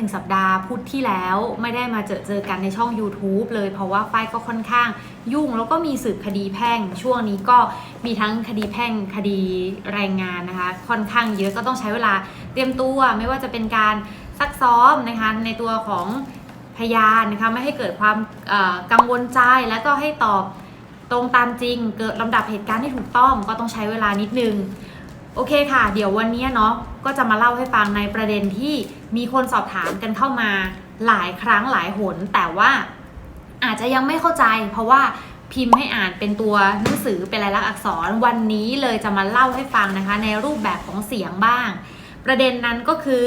หนึ่งสัปดาห์พุธที่แล้วไม่ได้มาเจอเจอกันในช่อง YouTube เลยเพราะว่าฝ้ายก็ค่อนข้างยุ่งแล้วก็มีสืบคดีแพ่ง ช่วงนี้ก็มีทั้งคดีแพ่งคดีแรงงานนะคะ ค่อนข้างเยอะก็ต้องใช้เวลาเตรียมตัวไม่ว่าจะเป็นการซักซ้อมนะคะในตัวของพยานนะคะไม่ให้เกิดความกังวลใจแล้วก็ให้ตอบตรงตามจริง เกิดลำดับเหตุการณ์ที่ถูกต้องก็ต้องใช้เวลานิดนึง โอเคค่ะ เดี๋ยววันนี้เนาะก็จะมาเล่าให้ฟังในประเด็นที่มีคนสอบถามกันเข้ามาหลายครั้งหลายหน แต่ว่าอาจจะยังไม่เข้าใจ เพราะว่าพิมพ์ให้อ่านเป็นตัวหนังสือเป็นลายลักษณ์อักษรวันนี้เลยจะมาเล่าให้ฟังนะคะ ในรูปแบบของเสียงบ้าง ประเด็นนั้นก็คือ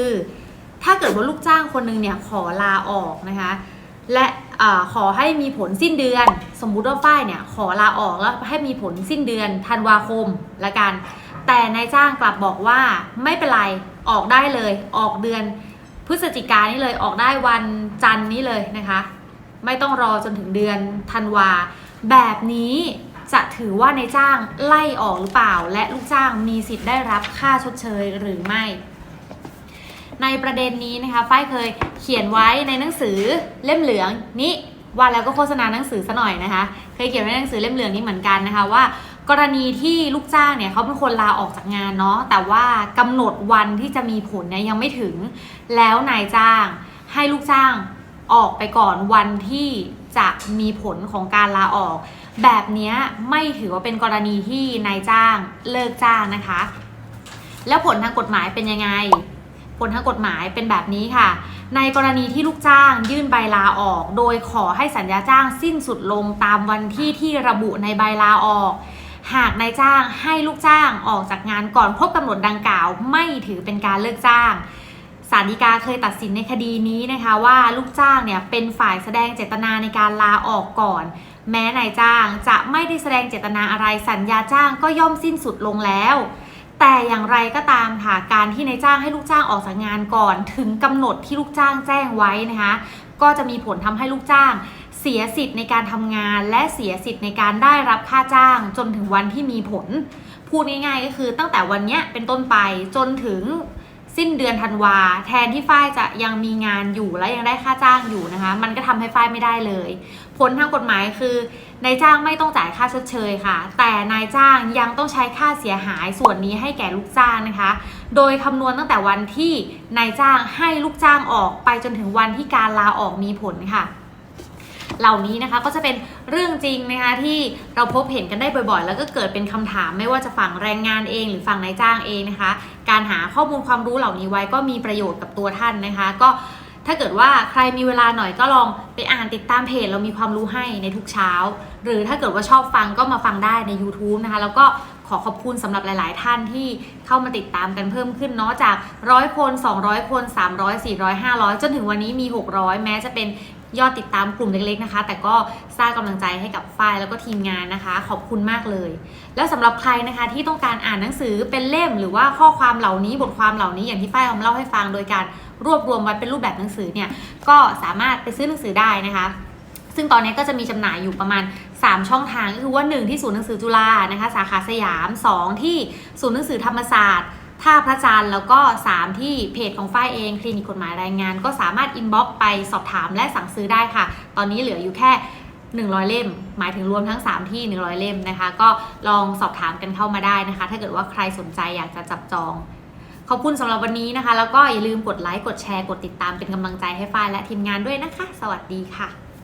ถ้าเกิดว่าลูกจ้างคนหนึงเนี่ยขอลาออกนะคะ และอขอให้มีผลสิ้นเดือน สมมุติว่าฝ้ายเนี่ยขอลาออกแล้วให้มีผลสิ้นเดือนธันวาคมละกัน แต่นายจ้างกลับบอกว่าไม่เป็นไรออกได้เลย ออกเดือนพฤศจิกานนี่เลยออกได้วันจันนี้เลยนะคะ ไม่ต้องรอจนถึงเดือนธันวา แบบนี้จะถือว่านายจ้างไล่ออกหรือเปล่า และลูกจ้างมีสิทธิ์ได้รับค่าชดเชยหรือไม่ ในประเด็นนี้นะคะฝ้ายเคยเขียนไว้ในหนังสือเล่มเหลืองนี้ว่าแล้วก็โฆษณาหนังสือซะหน่อยนะคะ เคยเขียนไว้ในหนังสือเล่มเหลืองนี้เหมือนกันนะคะว่า กรณีที่ลูกจ้างเนี่ยเขาเป็นคนลาออกจากงานเนาะแต่ว่ากำหนดวันที่จะมีผลเนี่ยยังไม่ถึง แล้วนายจ้างให้ลูกจ้างออกไปก่อนวันที่จะมีผลของการลาออก แบบนี้ไม่ถือว่าเป็นกรณีที่นายจ้างเลิกจ้างนะคะ แล้วผลทางกฎหมายเป็นยังไง ผลทางกฎหมายเป็นแบบนี้ค่ะ ในกรณีที่ลูกจ้างยื่นใบลาออก โดยขอให้สัญญาจ้างสิ้นสุดลงตามวันที่ที่ระบุในใบลาออก หากนายจ้างให้ลูกจ้างออกจากงานก่อนครบกำหนดดังกล่าว ไม่ถือเป็นการเลิกจ้างศาลฎีกาเคยตัดสินในคดีนี้นะคะว่าลูกจ้างเนี่ยเป็นฝ่ายแสดงเจตนาในการลาออกก่อน แม้นายจ้างจะไม่ได้แสดงเจตนาอะไรสัญญาจ้างก็ย่อมสิ้นสุดลงแล้ว แต่อย่างไรก็ตามค่ะการที่นายจ้างให้ลูกจ้างออกจากงานก่อน ถึงกำหนดที่ลูกจ้างแจ้งไว้นะคะ ก็จะมีผลทำให้ลูกจ้าง เสียสิทธิ์ในการทำงานและเสียสิทธิ์ในการได้รับค่าจ้าง จนถึงวันที่มีผล พูดง่ายๆก็คือตั้งแต่วันนี้เป็นต้นไปจนถึงสิ้นเดือนธันวา แทนที่ฝ้ายจะยังมีงานอยู่และยังได้ค่าจ้างอยู่นะคะ มันก็ทำให้ฝ้ายไม่ได้เลย ผลทางกฎหมายคือนายจ้างไม่ต้องจ่ายค่าชดเชยค่ะ แต่นายจ้างยังต้องใช้ค่าเสียหายส่วนนี้ให้แก่ลูกจ้างนะคะ โดยคำนวณตั้งแต่วันที่นายจ้างให้ลูกจ้างออกไปจนถึงวันที่การลาออกมีผลค่ะ เหล่านี้นะคะก็จะเป็นเรื่องจริงนะคะที่เราพบเห็นกันได้บ่อยๆ แล้วก็เกิดเป็นคำถามไม่ว่าจะฝั่งแรงงานเอง หรือฝั่งนายจ้างเองนะคะ การหาข้อมูลความรู้เหล่านี้ไว้ก็มีประโยชน์กับตัวท่านนะคะ ก็ถ้าเกิดว่าใครมีเวลาหน่อยก็ลองไปอ่านติดตามเพจเรามีความรู้ให้ในทุกเช้า หรือถ้าเกิดว่าชอบฟังก็มาฟังได้ใน YouTube นะคะ แล้วก็ขอขอบคุณสำหรับหลาย ๆ ท่านที่เข้ามาติดตามกันเพิ่มขึ้นเนาะจากร้อยคน 200 คน 300 400 500 จนถึงวันนี้มี 600 แม้จะเป็น ยอดติดตามกลุ่มเล็กๆนะคะ แต่ก็สร้างกำลังใจให้กับฝ้ายแล้วก็ทีมงานนะคะ ขอบคุณมากเลย แล้วสำหรับใครนะคะที่ต้องการอ่านหนังสือเป็นเล่มหรือว่าข้อความเหล่านี้บทความเหล่านี้อย่างที่ฝ้ายเอามาเล่าให้ฟังโดยการรวบรวมไว้เป็นรูปแบบหนังสือเนี่ยก็สามารถไปซื้อหนังสือได้นะคะซึ่งตอนนี้ก็จะมีจำหน่ายอยู่ประมาณ 3 ช่องทางก็คือว่า 1 ที่ศูนย์หนังสือจุฬานะคะ สาขาสยาม 2 ที่ศูนย์หนังสือธรรมศาสตร์ ท่าพระจันทร์แล้วก็ 3 ที่เพจของฝ้ายเองคลินิกกฎหมายรายงาน ก็สามารถอินบ็อกไปสอบถามและสั่งซื้อได้ค่ะ ตอนนี้เหลืออยู่แค่ 100 เล่ม หมายถึงรวมทั้ง 3 ที่ 100 เล่มนะคะ ก็ลองสอบถามกันเข้ามาได้นะคะ ถ้าเกิดว่าใครสนใจอยากจะจับจอง ขอบคุณสำหรับวันนี้นะคะ แล้วก็อย่าลืมกดไลค์กดแชร์กดติดตามเป็นกำลังใจให้ฝ้ายและทีมงานด้วยนะคะ สวัสดีค่ะ